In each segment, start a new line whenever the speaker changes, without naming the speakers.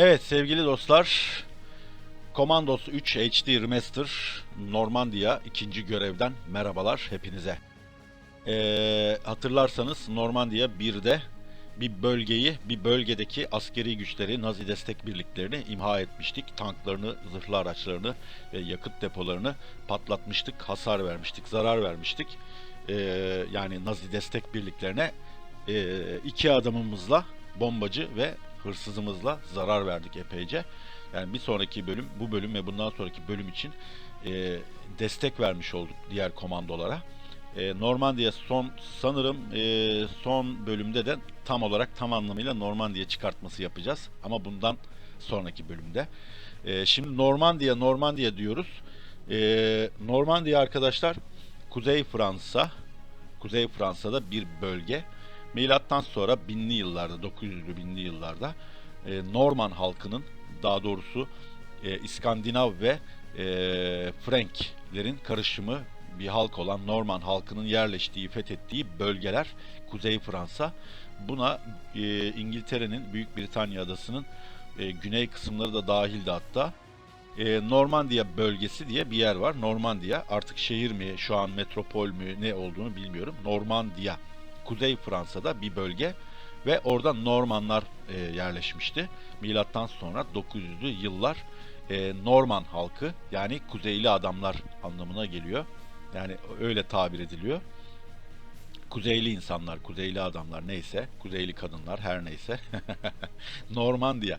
Evet sevgili dostlar. Commandos 3 HD Remaster Normandiya ikinci görevden merhabalar hepinize. Ee, hatırlarsanız Normandiya 1'de bir bölgeyi, bir bölgedeki askeri güçleri, Nazi destek birliklerini imha etmiştik. Tanklarını, zırhlı araçlarını ve yakıt depolarını patlatmıştık, hasar vermiştik, zarar vermiştik. Ee, yani Nazi destek birliklerine e, iki adamımızla bombacı ve hırsızımızla zarar verdik epeyce. Yani bir sonraki bölüm, bu bölüm ve bundan sonraki bölüm için e, destek vermiş olduk diğer komandolara. E, Normandiya son sanırım e, son bölümde de tam olarak tam anlamıyla Normandiya çıkartması yapacağız. Ama bundan sonraki bölümde. E, şimdi Normandiya Normandiya diyoruz. E, Normandiya arkadaşlar Kuzey Fransa, Kuzey Fransa'da bir bölge. Milattan sonra binli yıllarda, 900'lü binli yıllarda e, Norman halkının daha doğrusu e, İskandinav ve e, Franklerin karışımı bir halk olan Norman halkının yerleştiği, fethettiği bölgeler Kuzey Fransa. Buna e, İngiltere'nin, Büyük Britanya adasının e, güney kısımları da dahildi hatta. E, Normandiya bölgesi diye bir yer var. Normandiya artık şehir mi, şu an metropol mü ne olduğunu bilmiyorum. Normandiya. Kuzey Fransa'da bir bölge ve orada Normanlar e, yerleşmişti. Milattan sonra 900'lü yıllar e, Norman halkı yani kuzeyli adamlar anlamına geliyor. Yani öyle tabir ediliyor. Kuzeyli insanlar, kuzeyli adamlar neyse, kuzeyli kadınlar her neyse. Normandiya.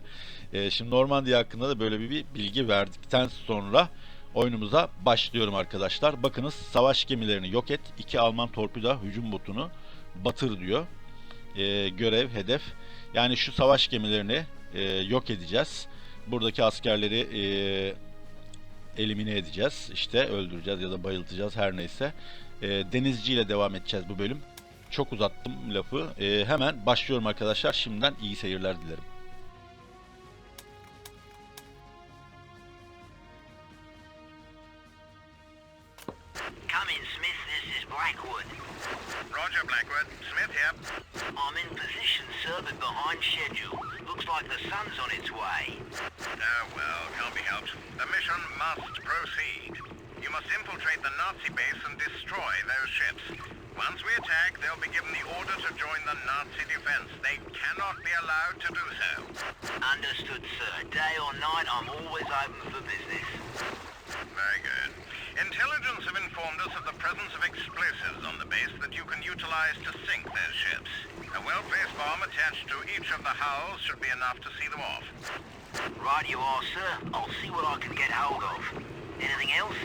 E, şimdi Normandiya hakkında da böyle bir, bir bilgi verdikten sonra oyunumuza başlıyorum arkadaşlar. Bakınız savaş gemilerini yok et, iki Alman torpido hücum botunu batır diyor. E, görev, hedef. Yani şu savaş gemilerini e, yok edeceğiz. Buradaki askerleri e, elimine edeceğiz. İşte öldüreceğiz ya da bayıltacağız her neyse. E, denizci ile devam edeceğiz bu bölüm. Çok uzattım lafı. E, hemen başlıyorum arkadaşlar. Şimdiden iyi seyirler dilerim.
Bomb attached to each of the hulls should be enough to see them off.
Right you are, sir. I'll see what I can get hold of. Anything else?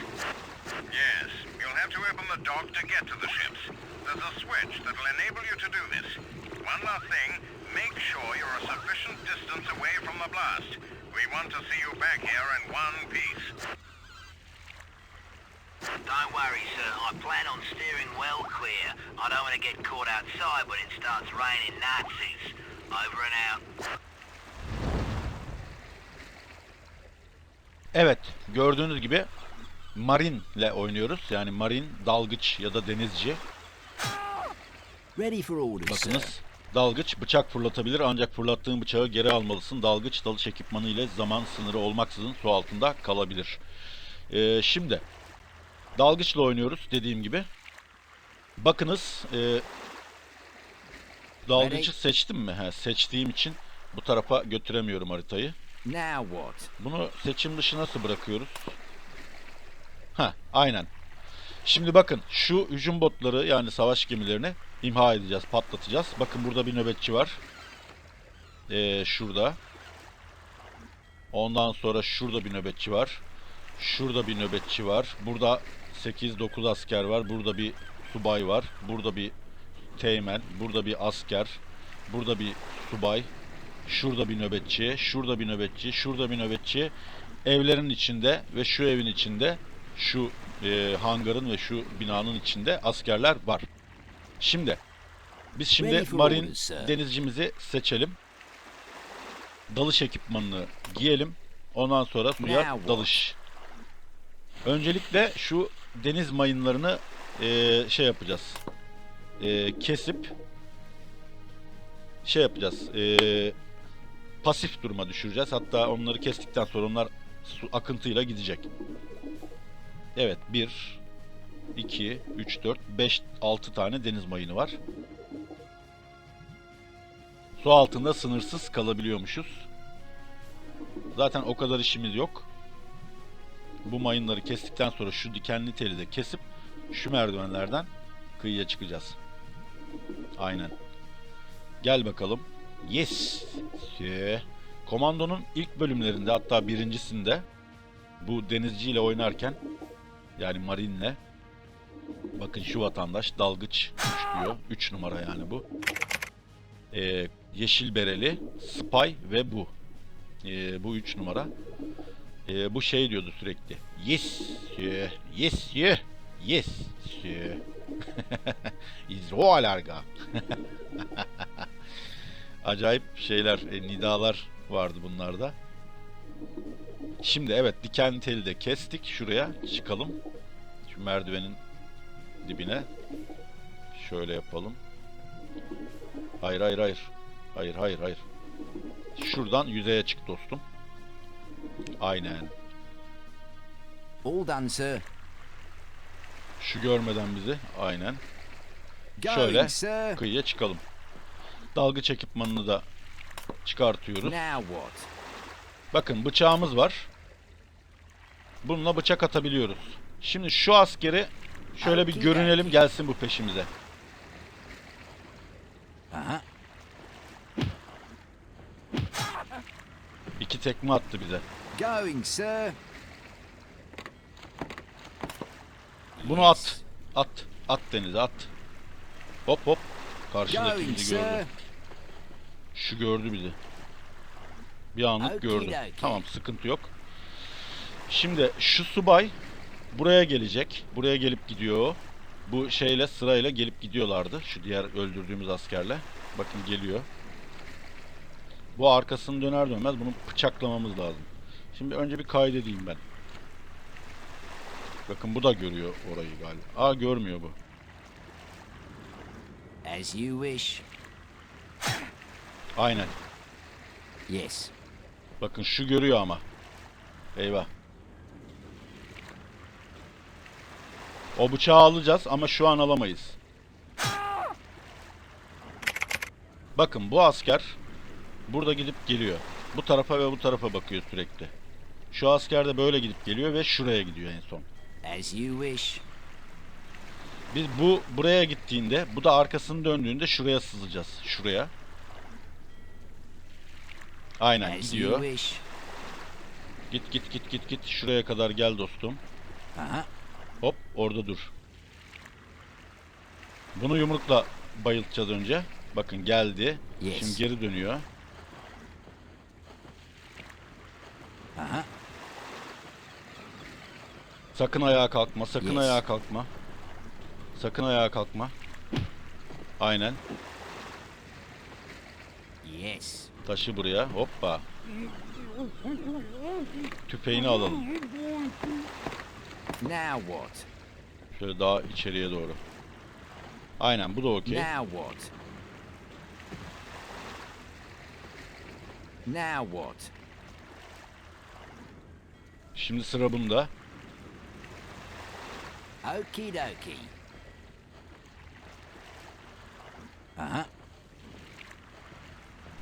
Yes, you'll have to open the dock to get to the ships. There's a switch that'll enable you to do this. One last thing, make sure you're a sufficient distance away from the blast. We want to see you back here in one piece.
Don't worry, sir. I plan on steering well clear. I don't want to get caught outside when it starts raining Nazis. Over and out.
Evet, gördüğünüz gibi Marine ile oynuyoruz. Yani Marine, dalgıç ya da denizci.
Ready for orders.
Bakınız dalgıç bıçak fırlatabilir ancak fırlattığın bıçağı geri almalısın. Dalgıç dalış ekipmanı ile zaman sınırı olmaksızın su altında kalabilir. Ee, şimdi dalgıçla oynuyoruz dediğim gibi. Bakınız e, dalgıcı seçtim mi? He, seçtiğim için bu tarafa götüremiyorum haritayı.
Now what?
Bunu seçim dışı nasıl bırakıyoruz? Ha, aynen. Şimdi bakın şu hücum botları yani savaş gemilerini imha edeceğiz, patlatacağız. Bakın burada bir nöbetçi var. Ee, şurada. Ondan sonra şurada bir nöbetçi var. Şurada bir nöbetçi var. Burada 8-9 asker var. Burada bir subay var. Burada bir teğmen. Burada bir asker. Burada bir subay. Şurada bir nöbetçi. Şurada bir nöbetçi. Şurada bir nöbetçi. Evlerin içinde ve şu evin içinde şu e, hangarın ve şu binanın içinde askerler var. Şimdi biz şimdi marin denizcimizi seçelim. Dalış ekipmanını giyelim. Ondan sonra suya dalış. Öncelikle şu deniz mayınlarını e, şey yapacağız. E, kesip şey yapacağız. E, pasif duruma düşüreceğiz. Hatta onları kestikten sonra onlar su akıntıyla gidecek. Evet 1 2 3 4 5 6 tane deniz mayını var. Su altında sınırsız kalabiliyormuşuz. Zaten o kadar işimiz yok. Bu mayınları kestikten sonra şu dikenli teli de kesip şu merdivenlerden kıyıya çıkacağız. Aynen. Gel bakalım. Yes. Ye. Komandonun ilk bölümlerinde hatta birincisinde bu denizciyle oynarken yani marinle bakın şu vatandaş dalgıç 3 diyor. 3 numara yani bu. Ee, yeşil bereli, spy ve bu. Ee, bu 3 numara. Ee, bu şey diyordu sürekli. Yes, yeah, yes, yes, yeah. İzroalarga. Acayip şeyler, e, nidalar vardı bunlarda. Şimdi evet diken teli de kestik. Şuraya çıkalım. Şu merdivenin dibine. Şöyle yapalım. Hayır hayır hayır. Hayır hayır hayır. Şuradan yüzeye çık dostum. Aynen.
All done, sir.
Şu görmeden bizi. Aynen. Şöyle kıyıya çıkalım. Dalgıç ekipmanını da çıkartıyoruz. Bakın bıçağımız var. Bununla bıçak atabiliyoruz. Şimdi şu askeri şöyle bir görünelim gelsin bu peşimize. İki tekme attı bize.
Going, sir.
Bunu at. At. At denize at. Hop hop. Karşıdaki bizi gördü. Şu gördü bizi. Bir anlık gördü. Tamam sıkıntı yok. Şimdi şu subay buraya gelecek. Buraya gelip gidiyor. Bu şeyle sırayla gelip gidiyorlardı. Şu diğer öldürdüğümüz askerle. Bakın geliyor. Bu arkasını döner dönmez bunu bıçaklamamız lazım. Şimdi önce bir kaydedeyim ben. Bakın bu da görüyor orayı galiba. Aa görmüyor bu.
As you wish.
Aynen.
Yes.
Bakın şu görüyor ama. Eyvah. O bıçağı alacağız ama şu an alamayız. Bakın bu asker burada gidip geliyor. Bu tarafa ve bu tarafa bakıyor sürekli. Şu asker de böyle gidip geliyor ve şuraya gidiyor en son.
As you wish.
Biz bu buraya gittiğinde, bu da arkasını döndüğünde şuraya sızacağız. Şuraya. Aynen
As
gidiyor.
you wish.
Git git git git git. Şuraya kadar gel dostum.
Uh-huh.
Hop orada dur. Bunu yumrukla bayıltacağız önce. Bakın geldi.
Yes.
Şimdi geri dönüyor.
Uh-huh.
Sakın ayağa kalkma. Sakın
Yes.
ayağa kalkma. Sakın ayağa kalkma. Aynen.
Yes.
Taşı buraya. Hoppa. Tüfeğini alalım.
Now what?
Şöyle daha içeriye doğru. Aynen bu da okey.
Now what? Now what?
Şimdi sıra bunda.
Okie dokie. Uh-huh.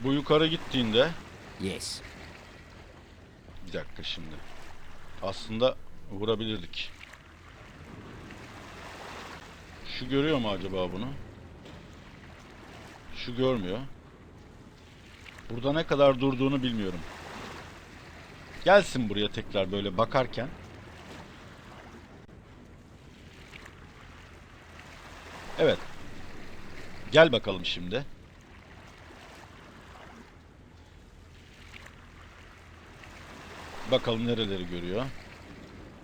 Bu yukarı gittiğinde
Yes.
Bir dakika şimdi. Aslında vurabilirdik. Şu görüyor mu acaba bunu? Şu görmüyor. Burada ne kadar durduğunu bilmiyorum. Gelsin buraya tekrar böyle bakarken. Evet. Gel bakalım şimdi. Bakalım nereleri görüyor.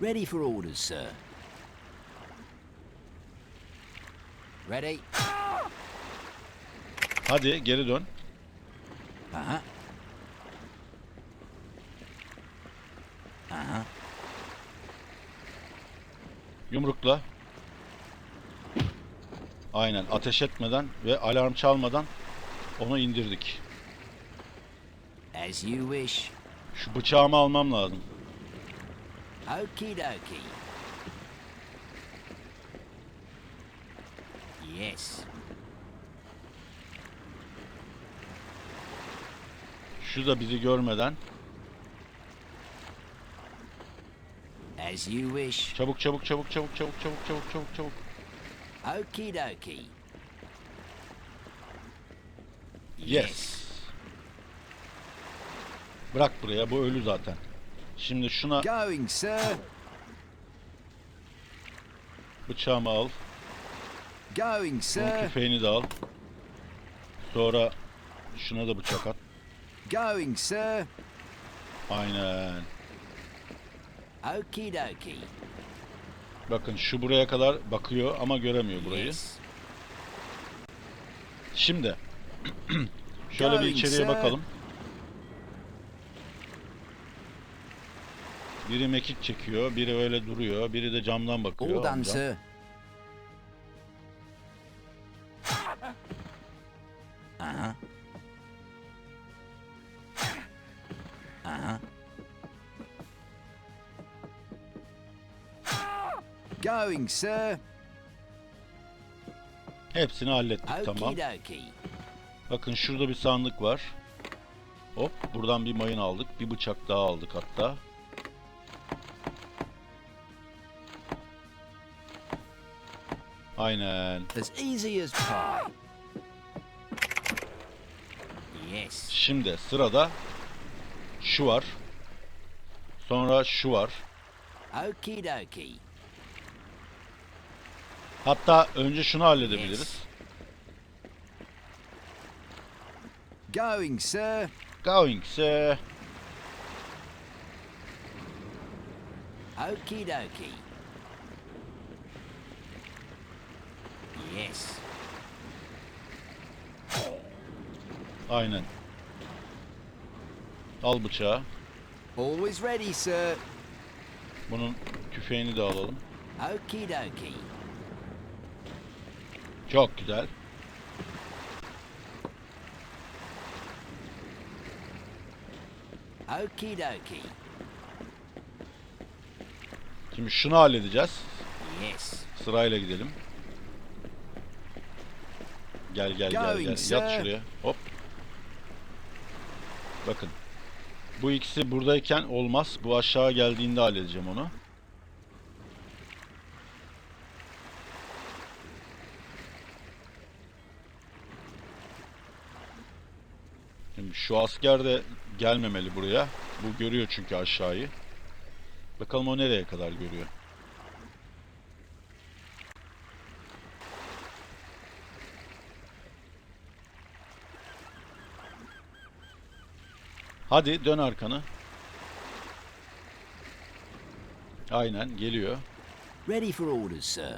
Ready for orders, sir. Ready?
Hadi geri dön.
Uh-huh. Uh-huh.
Yumrukla. Aynen ateş etmeden ve alarm çalmadan onu indirdik.
As you wish.
Şu bıçağımı almam lazım.
Okie dokie. Yes.
Şu da bizi görmeden.
As you wish.
Çabuk çabuk çabuk çabuk çabuk çabuk çabuk çabuk çabuk.
Okie dokie.
Yes. Bırak buraya bu ölü zaten. Şimdi şuna
Going, sir.
bıçağımı al.
Going,
Bunun
sir.
tüfeğini de al. Sonra şuna da bıçak at.
Going, sir.
Aynen.
Okie dokie.
Bakın şu buraya kadar bakıyor ama göremiyor burayı. Şimdi şöyle bir içeriye bakalım. Biri mekik çekiyor, biri öyle duruyor, biri de camdan bakıyor.
All Sir.
Hepsini hallettik
Okie
tamam.
dokie.
Bakın şurada bir sandık var. Hop buradan bir mayın aldık. Bir bıçak daha aldık hatta. Aynen.
As easy as pie. Yes.
Şimdi sırada şu var. Sonra şu var.
Okie dokie.
Hatta önce şunu halledebiliriz.
Going, sir.
Going ise
Okie dokie. Yes.
aynen. Al bıçağı.
Always ready, sir.
Bunun tüfeğini de alalım.
Okie dokie.
Çok güzel.
Okie dokie.
Şimdi şunu halledeceğiz.
Yes.
Sırayla gidelim. Gel gel gel
Going,
gel.
sir.
Yat şuraya. Hop. Bakın. Bu ikisi buradayken olmaz. Bu aşağı geldiğinde halledeceğim onu. Şimdi şu asker de gelmemeli buraya. Bu görüyor çünkü aşağıyı. Bakalım o nereye kadar görüyor. Hadi dön arkanı. Aynen geliyor.
Ready for orders, sir.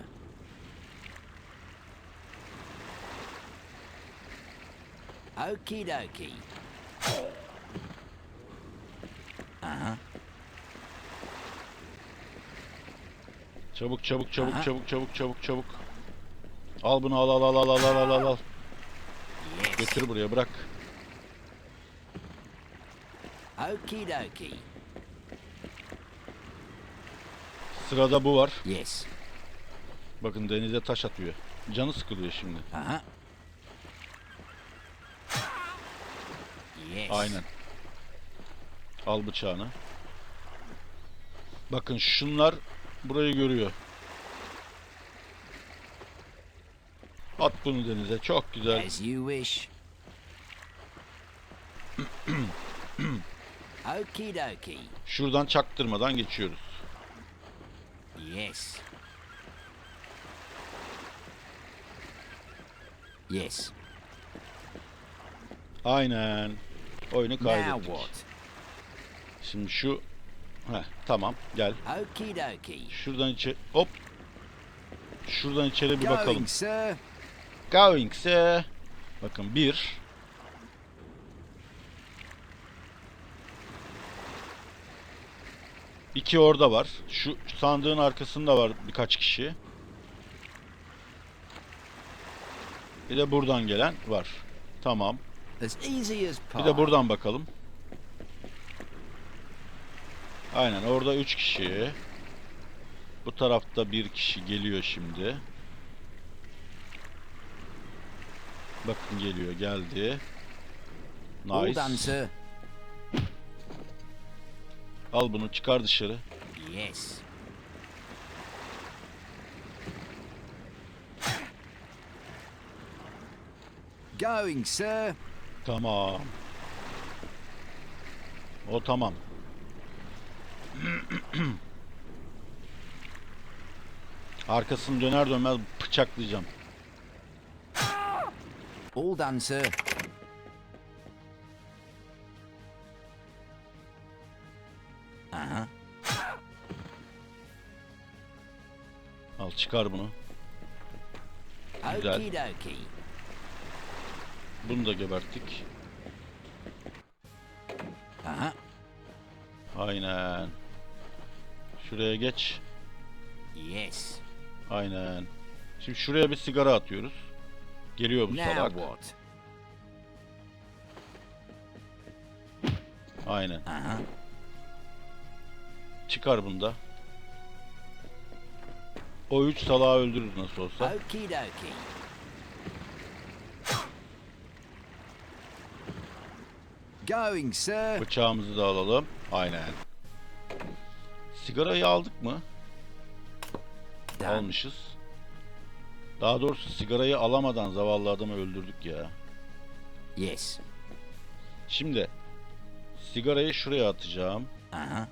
Okie dokie.
Çabuk çabuk çabuk
Aha.
çabuk çabuk çabuk çabuk. Al bunu al al al al al al al al.
Yes.
Götür buraya bırak.
Okie dokie.
Sırada bu var.
Yes.
Bakın denize taş atıyor. Canı sıkılıyor şimdi.
Uh-huh. Yes.
Aynen. Al bıçağını. Bakın şunlar burayı görüyor. At bunu denize. Çok güzel.
As you wish. Okie dokie.
Şuradan çaktırmadan geçiyoruz.
Yes. Yes.
Aynen. Oyunu
Now
kaydettik.
what?
Şimdi şu Heh, tamam gel. Şuradan içe hop. Şuradan içeri bir bakalım.
Going, sir.
Bakın bir İki orada var. Şu sandığın arkasında var birkaç kişi. Bir de buradan gelen var. Tamam. Bir de buradan bakalım. Aynen orada 3 kişi. Bu tarafta bir kişi geliyor şimdi. Bakın geliyor geldi. Nice. Al bunu çıkar dışarı.
Yes. Going, sir.
Tamam. O tamam. Arkasını döner dönmez bıçaklayacağım.
All done, sir. Uh-huh.
Al çıkar bunu. Güzel. Bunu da geberttik.
Uh-huh.
Aynen. Şuraya geç.
Yes.
Aynen. Şimdi şuraya bir sigara atıyoruz. Geliyor bu
Now
salak.
what?
Aynen.
Uh-huh.
Çıkar bunu da. O üç salağı öldürürüz nasıl olsa.
Dokie. Going, sir.
Bıçağımızı da alalım. Aynen. Sigarayı aldık mı? Almışız. Daha doğrusu sigarayı alamadan zavallı adamı öldürdük ya.
Yes.
Şimdi sigarayı şuraya atacağım.
Uh-huh.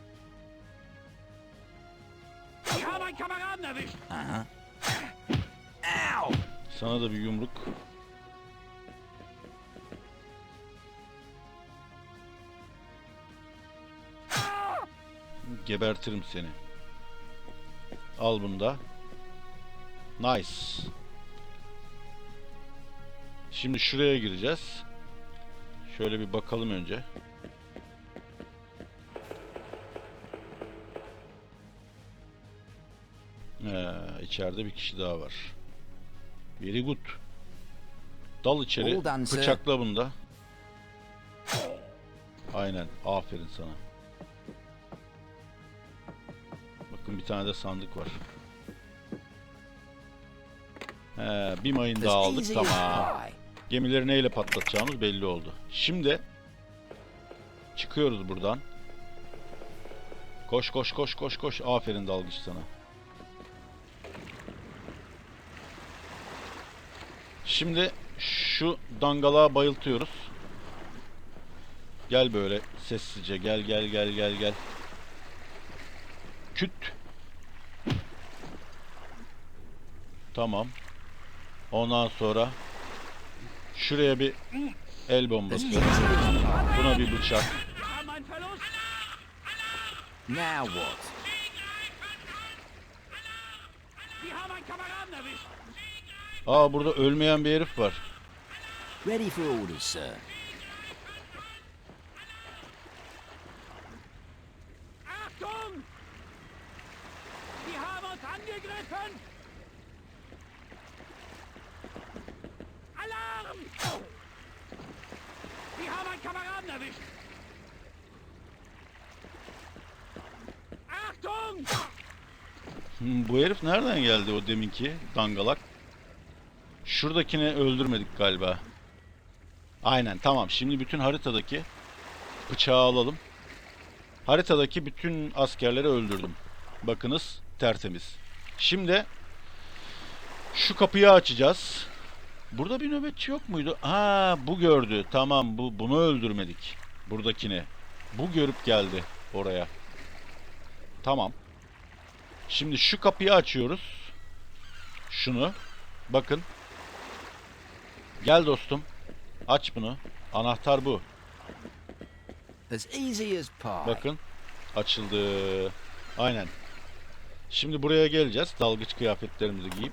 Ow!
Sana da bir yumruk. Gebertirim seni. Al bunu da. Nice. Şimdi şuraya gireceğiz. Şöyle bir bakalım önce. Ee, içeride bir kişi daha var. Very good. Dal içeri. Bıçakla bunu da. Aynen. Aferin sana. Bir tane de sandık var. He, bir mayın daha aldık tamam. Gemileri neyle patlatacağımız belli oldu. Şimdi çıkıyoruz buradan. Koş koş koş koş koş. Aferin dalgıç sana. Şimdi şu dangalığa bayıltıyoruz. Gel böyle sessizce gel gel gel gel gel. Küt. Tamam. Ondan sonra şuraya bir el
As
bombası. Buna bir bıçak.
Now what?
Aa burada ölmeyen bir herif var.
Ready for orders, sir.
Achtung! Die haben uns angegriffen. Wir haben einen Kameraden erwischt. Achtung!
Hmm, bu herif nereden geldi o deminki dangalak? Şuradakini öldürmedik galiba. Aynen tamam. Şimdi bütün haritadaki bıçağı alalım. Haritadaki bütün askerleri öldürdüm. Bakınız tertemiz. Şimdi şu kapıyı açacağız. Burada bir nöbetçi yok muydu? Ha bu gördü. Tamam bu bunu öldürmedik. Buradakini. Bu görüp geldi oraya. Tamam. Şimdi şu kapıyı açıyoruz. Şunu. Bakın. Gel dostum. Aç bunu. Anahtar bu. Bakın. Açıldı. Aynen. Şimdi buraya geleceğiz. Dalgıç kıyafetlerimizi giyip.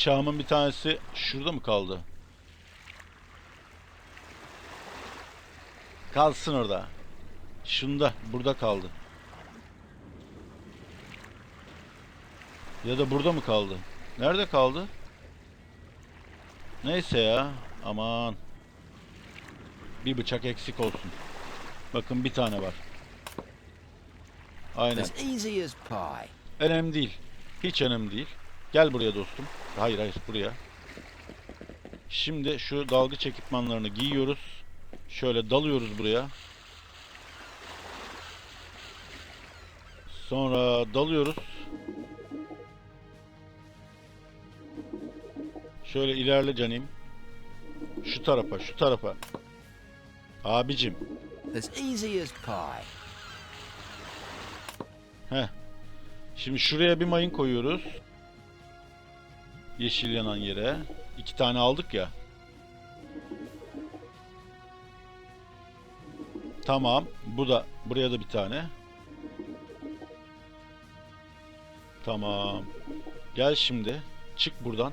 Bıçağımın bir tanesi şurada mı kaldı? Kalsın orada. Şunda, burada kaldı. Ya da burada mı kaldı? Nerede kaldı? Neyse ya. Aman. Bir bıçak eksik olsun. Bakın bir tane var. Aynen. Önemli değil. Hiç önemli değil. Gel buraya dostum. Hayır hayır buraya. Şimdi şu dalgıç ekipmanlarını giyiyoruz. Şöyle dalıyoruz buraya. Sonra dalıyoruz. Şöyle ilerle canim. Şu tarafa, şu tarafa. Abicim.
As easy as pie.
Heh. Şimdi şuraya bir mayın koyuyoruz. Yeşil yanan yere. İki tane aldık ya. Tamam. Bu da buraya da bir tane. Tamam. Gel şimdi. Çık buradan.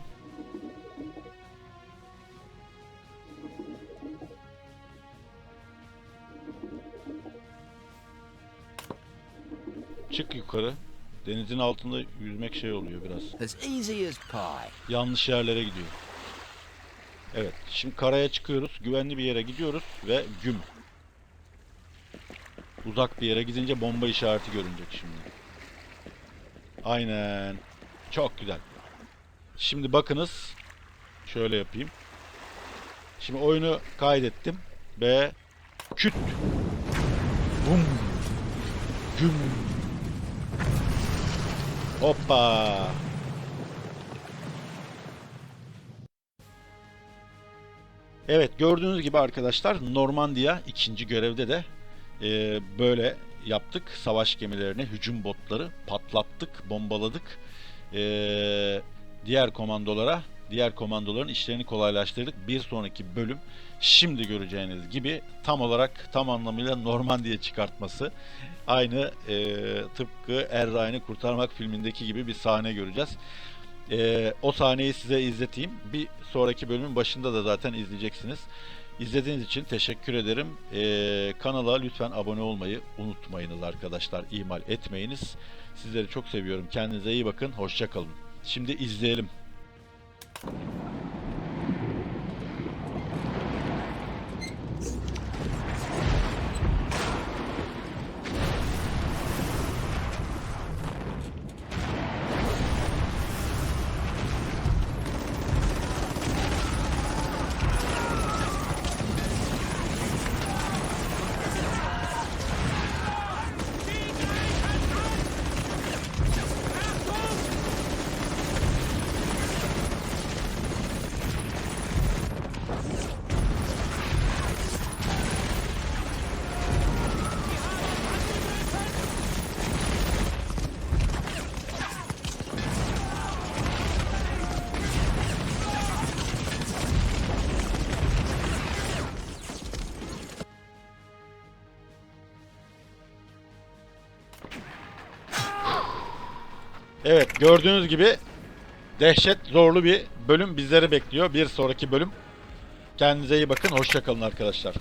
Çık yukarı. Denizin altında yüzmek şey oluyor biraz.
As easy as pie.
Yanlış yerlere gidiyor. Evet. Şimdi karaya çıkıyoruz. Güvenli bir yere gidiyoruz ve güm. Uzak bir yere gidince bomba işareti görünecek şimdi. Aynen. Çok güzel. Şimdi bakınız. Şöyle yapayım. Şimdi oyunu kaydettim ve küt. Bum. Güm. Hoppa. Evet gördüğünüz gibi arkadaşlar Normandiya ikinci görevde de e, böyle yaptık. Savaş gemilerini, hücum botları patlattık, bombaladık. E, diğer komandolara, diğer komandoların işlerini kolaylaştırdık. Bir sonraki bölüm şimdi göreceğiniz gibi tam olarak tam anlamıyla Normandiya çıkartması. Aynı e, tıpkı Er Ryan'ı kurtarmak filmindeki gibi bir sahne göreceğiz. Ee, o sahneyi size izleteyim. Bir sonraki bölümün başında da zaten izleyeceksiniz. İzlediğiniz için teşekkür ederim. Ee, kanala lütfen abone olmayı unutmayınız arkadaşlar. İhmal etmeyiniz. Sizleri çok seviyorum. Kendinize iyi bakın. Hoşçakalın. Şimdi izleyelim. Thank you. Evet gördüğünüz gibi dehşet zorlu bir bölüm bizleri bekliyor. Bir sonraki bölüm. Kendinize iyi bakın. Hoşçakalın arkadaşlar.